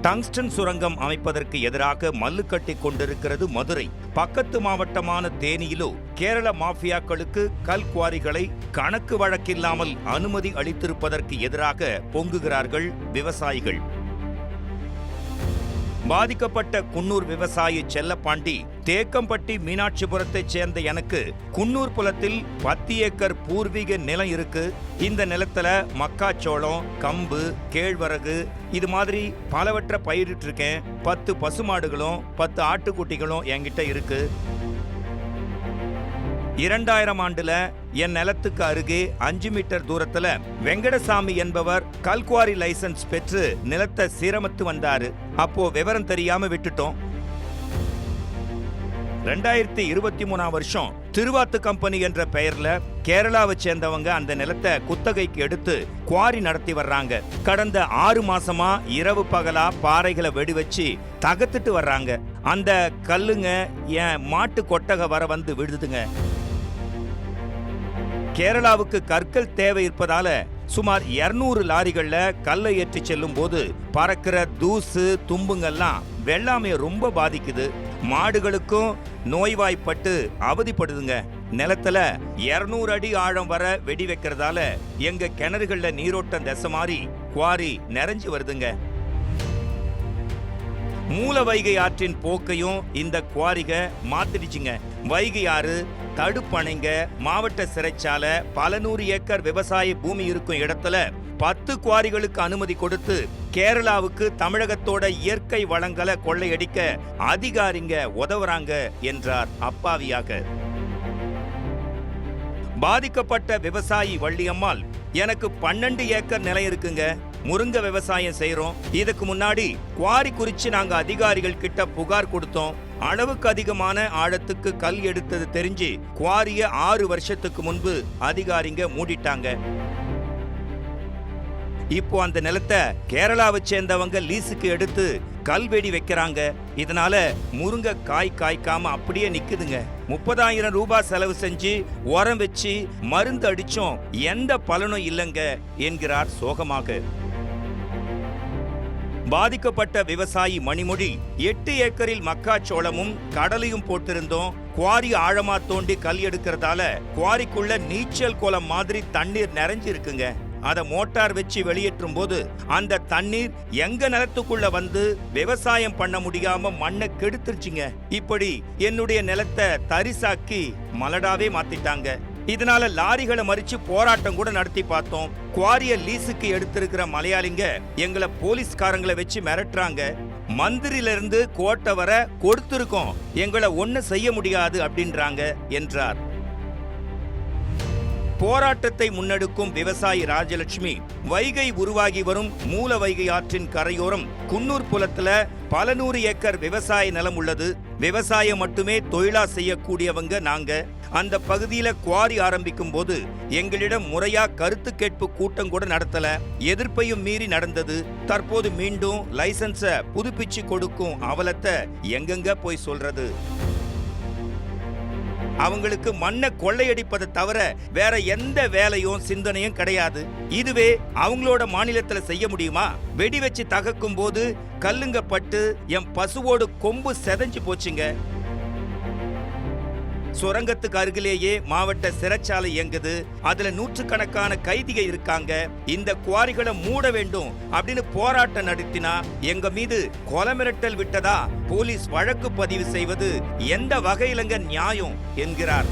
Tungsten சுரங்கம் அமைப்பதற்கு எதிராக மல்லு கட்டி கொண்டிருக்கிறது மதுரை. பக்கத்து மாவட்டமான தேனியிலோ கேரள மாஃபியாக்களுக்கு கல் குவாரிகளை கணக்கு வழக்கில்லாமல் அனுமதி அளித்திருப்பதற்கு எதிராக பொங்குகிறார்கள் விவசாயிகள். பாதிக்கப்பட்ட குன்னூர் விவசாயி செல்லப்பாண்டி தேக்கம்பட்டி மீனாட்சிபுரத்தைச் சேர்ந்த எனக்கு குன்னூர் புலத்தில் பத்து ஏக்கர் பூர்வீக நிலம் இருக்கு. இந்த நிலத்துல மக்காச்சோளம் கம்பு கேழ்வரகு இது மாதிரி பலவற்றை பயிரிட்டு இருக்கேன் பத்து பசுமாடுகளும் பத்து ஆட்டுக்குட்டிகளும் என்கிட்ட இருக்கு. இரண்டாயிரம் ஆண்டுல என் நிலத்துக்கு அருகே அஞ்சு மீட்டர் தூரத்துல வெங்கடசாமி என்பவர் கல்குவாரி லைசன்ஸ் பெற்று நிலத்தை சீரமத்து வந்தாரு. அப்போ விவரம் தெரியாம விட்டுட்டோம். ரெண்டாயிரத்தி இருபத்தி மூணாம் வருஷம் திருவாத்து கம்பெனி என்ற பெயர்ல கேரளாவை சேர்ந்தவங்க அந்த நிலத்தை குத்தகைக்கு எடுத்து குவாரி நடத்தி வர்றாங்க. கடந்த ஆறு மாசமா இரவு பகலா பாறைகளை வெடி வச்சு தகர்த்துட்டு வர்றாங்க. அந்த கல்லுங்க என் மாட்டு கொட்டகை வர வந்து விழுதுங்க. கேரளாவுக்கு கற்கள் தேவை இருப்பதால சுமார் 200 லாரிகள்ல கல்லை ஏற்றி செல்லும் போது பறக்கிற தூசு தும்புங்கள்லாம் வெள்ளாமைய ரொம்ப பாதிக்குது. மாடுகளுக்கும் நோய்வாய்ப்பட்டு அவதிப்படுதுங்க. நிலத்துல 200 அடி ஆழம் வர வெடி வைக்கிறதால எங்க கிணறுகள்ல நீரோட்டம் திசை மாறி குவாரி நிறைஞ்சு வருதுங்க. மூல வைகை ஆற்றின் போக்கையும் இந்த குவாரிக மாத்திடுச்சுங்க. வைகை ஆறு தடுப்பணைங்க மாவட்ட சிறைச்சாலை பல நூறு ஏக்கர் விவசாய பூமி இருக்கும் இடத்துல பத்து குவாரிகளுக்கு அனுமதி கொடுத்து கேரளாவுக்கு தமிழகத்தோட இயற்கை வளங்களை கொள்ளையடிக்க அதிகாரிங்க உதவுறாங்க என்றார் அப்பாவியாக. பாதிக்கப்பட்ட விவசாயி வள்ளியம்மாள் எனக்கு பன்னெண்டு ஏக்கர் நிலம் இருக்குங்க. முருங்க விவசாயம் செய்கிறோம் இதுக்கு முன்னாடி குவாரி குறிச்சு நாங்க அதிகாரிகள் கிட்ட புகார் கொடுத்தோம். அளவுக்கு அதிகமான ஆழத்துக்கு கல் எடுத்தது தெரிஞ்சு குவாரிய ஆறு வருஷத்துக்கு முன்பு அதிகாரிங்க மூடிட்டாங்க. இப்போ அந்த நிலத்தை கேரளாவை சேர்ந்தவங்க லீஸுக்கு எடுத்து கல்வெடி வைக்கிறாங்க. இதனால முருங்கை காய் காய்க்காம அப்படியே நிக்குதுங்க. முப்பதாயிரம் ரூபாய் செலவு செஞ்சு உரம் வச்சு மருந்து அடிச்சோம். எந்த பலனும் இல்லைங்க என்கிறார் சோகமாக. பாதிக்கப்பட்ட விவசாயி மணிமொழி எட்டு ஏக்கரில் மக்காச்சோளமும் கடலையும் போட்டிருந்தோம். குவாரி ஆழமா தோண்டி கல் எடுக்கிறதால குவாரிக்குள்ள நீச்சல் குளம் மாதிரி தண்ணீர் நிறைஞ்சிருக்குங்க. அதை மோட்டார் வச்சு வெளியேற்றும் போது அந்த தண்ணீர் எங்க நிலத்துக்குள்ள வந்து விவசாயம் பண்ண முடியாம மண்ணை கெடுத்துருச்சுங்க. இப்படி என்னுடைய நிலத்தை தரிசாக்கி மலடாவே மாத்திட்டாங்க. இதனால லாரிகளை மறிச்சு போராட்டம் கூட நடத்தி பார்த்தோம். குவாரிய லீஸுக்கு எடுத்திருக்கிற மலையாளிங்க எங்களை போலீஸ்காரங்களை வச்சு மிரட்டுறாங்க. மந்திரில இருந்து கோட்டை வர கொடுத்திருக்கோம். எங்களை ஒண்ணு செய்ய முடியாது அப்படின்றாங்க என்றார். போராட்டத்தை முன்னெடுக்கும் விவசாயி ராஜலட்சுமி வைகை உருவாகி வரும் மூல வைகை ஆற்றின் கரையோரம் குன்னூர் புலத்துல பல நூறு ஏக்கர் விவசாய நிலம் உள்ளது. விவசாயம் மட்டுமே தொழிலா செய்யக்கூடியவங்க நாங்க. அந்த பகுதியில் குவாரி ஆரம்பிக்கும் போது எங்களிடம் முறையா கருத்து கேட்பு கூட்டம் கூட நடத்தல. எதிர்ப்பையும் மீறி நடந்தது. தற்போது மீண்டும் லைசன்ஸ புதுப்பிச்சு கொடுக்கும் அவலத்தை எங்கெங்க போய் சொல்றது? அவங்களுக்கு மண்ணை கொள்ளையடிப்பதை தவிர வேற எந்த வேலையும் சிந்தனையும் கிடையாது. இதுவே அவங்களோட மாநிலத்துல செய்ய முடியுமா? வெடி வச்சு தகக்கும் போது கல்லுங்க பட்டு என் பசுவோடு கொம்பு செதஞ்சு போச்சுங்க. சுரங்கத்துக்கு அருகிலேயே மாவட்ட சிறைச்சாலை இயங்குது. அதுல நூற்றுக்கணக்கான கைதிகள் இருக்காங்க. இந்த குவாரிகளை மூட வேண்டும் அப்படின்னு போராட்டம் நடத்தினா எங்க மீது கொலை மிரட்டல் விட்டதா போலீஸ் வழக்கு பதிவு செய்வது எந்த வகையிலங்க நியாயம் என்கிறார்.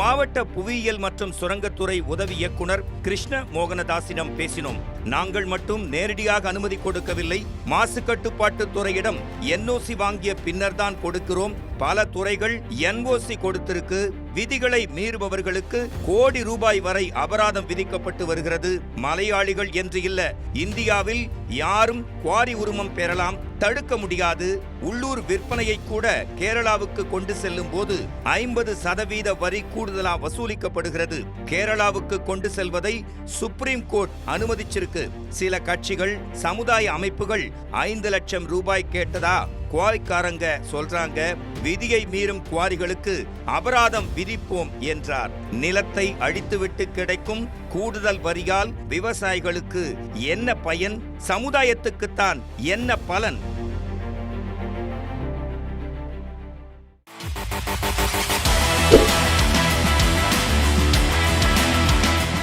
மாவட்ட புவியியல் மற்றும் சுரங்கத்துறை உதவி இயக்குனர் கிருஷ்ண மோகனதாசிடம் பேசினோம். நாங்கள் மட்டும் நேரடியாக அனுமதி கொடுக்கவில்லை. மாசு கட்டுப்பாட்டு துறையிடம் என்ஓசி வாங்கிய பின்னர் தான் கொடுக்கிறோம். பல துறைகள் என்ஓசி கொடுத்திருக்கு. விதிகளை மீறுபவர்களுக்கு கோடி ரூபாய் வரை அபராதம் விதிக்கப்பட்டு வருகிறது. மலையாளிகள் என்று இல்ல. இந்தியாவில் யாரும் குவாரி உரிமம் பெறலாம் தடுக்க முடியாது. உள்ளூர் விற்பனையை கூட கேரளாவுக்கு கொண்டு செல்லும் போது ஐம்பது சதவீத வரி கூடுதலா வசூலிக்கப்படுகிறது. கேரளாவுக்கு கொண்டு செல்வதை சுப்ரீம் கோர்ட் அனுமதிச்சிருக்கு. சில கட்சிகள் சமுதாய அமைப்புகள் ஐந்து லட்சம் ரூபாய் கேட்டதா? குவாரிக்காரங்க சொல்றாங்க விதியை மீறும் குவாரிகளுக்கு அபராதம் விதிப்போம் என்றார். நிலத்தை அழித்துவிட்டு கிடைக்கும் கூடுதல் வரியால் விவசாயிகளுக்கு என்ன பயன்? சமுதாயத்துக்குத்தான் என்ன பலன்?